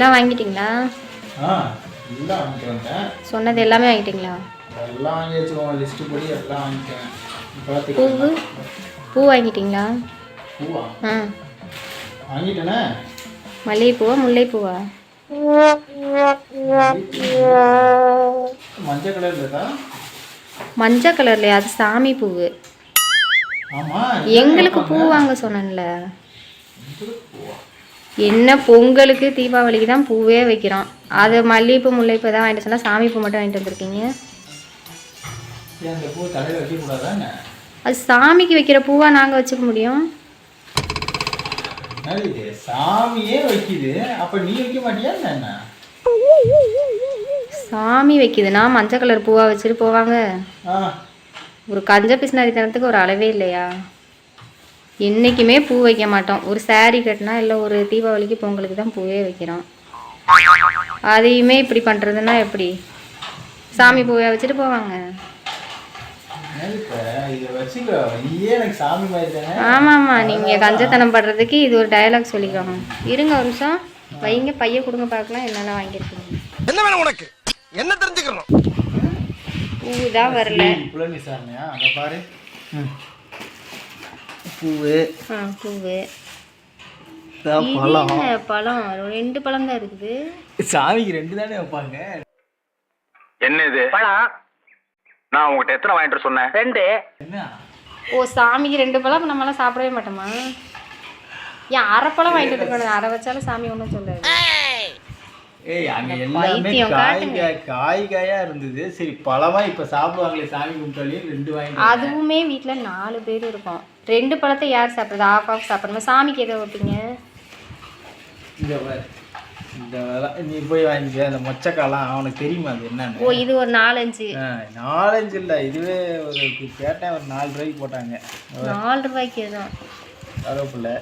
எல்லாம் வாங்கிட்டீங்களா சொன்னது எல்லாமே வாங்கிட்டீங்களா? எல்லாம் வாங்கி வச்சுக்கோங்க லிஸ்ட்டு படி எல்லாம் வாங்கிட்டேன். இப்போலாம் பூவு. பூ வாங்கிட்டீங்களா? பூவா? ஆ. வாங்கிட்டேனே? மல்லிகைப்பூவா முல்லைப்பூவா? மஞ்சள் கலர் இருக்கா? மஞ்சள் கலர்லையா? அது சாமி பூவு. எங்களுக்கு பூ வாங்க சொன்னேன்ல. என்ன பொங்கலுக்கு தீபாவளிக்கு தான் பூவே வைக்கிறோம். அது மல்லிகைப்பூ முல்லைப்பூ தான் வாங்கிட்டு சொன்னால் சாமி பூ மட்டும் வாங்கிட்டு வந்திருக்கீங்க. அது சாமிக்கு வைக்கிற பூவா நாங்கள் வச்சுக்க முடியும். சாமியே வைக்குது. அப்போ நீ வைக்க மாட்டியா சாமி வைக்குதுன்னா மஞ்சள் கலர் பூவா வச்சுட்டு போவாங்க. ஒரு கஞ்ச பிசினாரித்தனத்துக்கு ஒரு அளவே இல்லையா? என்றைக்குமே பூ வைக்க மாட்டோம். ஒரு saree கட்டினா இல்லை ஒரு தீபாவளிக்கு பொங்கலுக்கு தான் பூவே வைக்கிறோம். அதையுமே இப்படி பண்ணுறதுன்னா எப்படி? சாமி பூவை வச்சுட்டு போவாங்க. என்னது இப்போ இதை வச்சுக்கோ. நீயே எனக்கு சாமி மாதிரி தானே? ஆமாம்மா நீங்கள் கஞ்சத்தனம் படுறதுக்கு இது ஒரு டயலாக் சொல்லிக்கோங்க. இருங்க ஒரு நிமிஷம். வைங்க பைய கொடுங்க பார்க்கலாம். என்னென்ன வாங்கியிருக்கீங்க? என்ன வேணும் உனக்கு? என்ன தெரிஞ்சுக்கணும்? பூ தான் வரல புலன் விசாரணையா அங்கே பாரு ம் பூவு. ஆ பூவு. பழம். பழம். ரெண்டு பழம் தான் இருக்குது. சாமிக்கு ரெண்டு தானே வைப்பாங்க. என்ன இது பழம். நான் உங்ககிட்ட எத்தனை வாங்கிட்டு சொன்னேன்? ரெண்டு. என்ன? ஓ சாமிக்கு ரெண்டு பழம் நம்மளாம் சாப்பிடவே மாட்டோமா? ஏன் அரை பழம் வாங்கிட்டு இருக்கணும் அரை வச்சாலும் சாமி ஒன்றும் சொல்லாது ஏய் அங்க எல்லாமே பைத்தியம் காய் காட்டுங்க. காய் காய் காயா இருந்தது. சரி பழமா இப்ப சாப்பிடுவாங்களே சாமி கும்பிட்டாலையும் ரெண்டு வந்தேன். அதுவுமே வீட்டில் நாலு பேர் இருக்கோம். ரெண்டு பழத்தை யார் சாப்பிட்றது? ஆஃப் ஆஃப் சாப்பிடணும்? சாமிக்கு எதை வைப்பீங்க? இந்த நீ போய் வாங்கிக்க. அந்த மொச்சக்காலாம் அவனுக்கு தெரியுமா அது ஓ என்னன்னு இது ஒரு நாலஞ்சு. நாலஞ்சு இல்லை. இதுவே ஒரு கேட்டேன் ஒரு நாலு ரூபாய்க்கு போட்டாங்க. நாலு ரூபாய்க்கு எதுவும்? கருவேப்பிலை.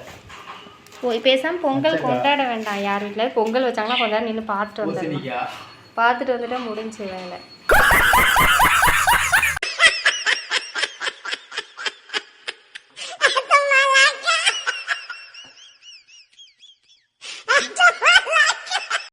ஓ பேசாம பொங்கல் கொண்டாட வேண்டாம். யார் வீட்டில் பொங்கல் வச்சாங்கன்னா கொஞ்ச நேரம் நின்று பார்த்துட்டு வந்துடணும். பார்த்துட்டு வந்துட்டா முடிஞ்சு வேலை.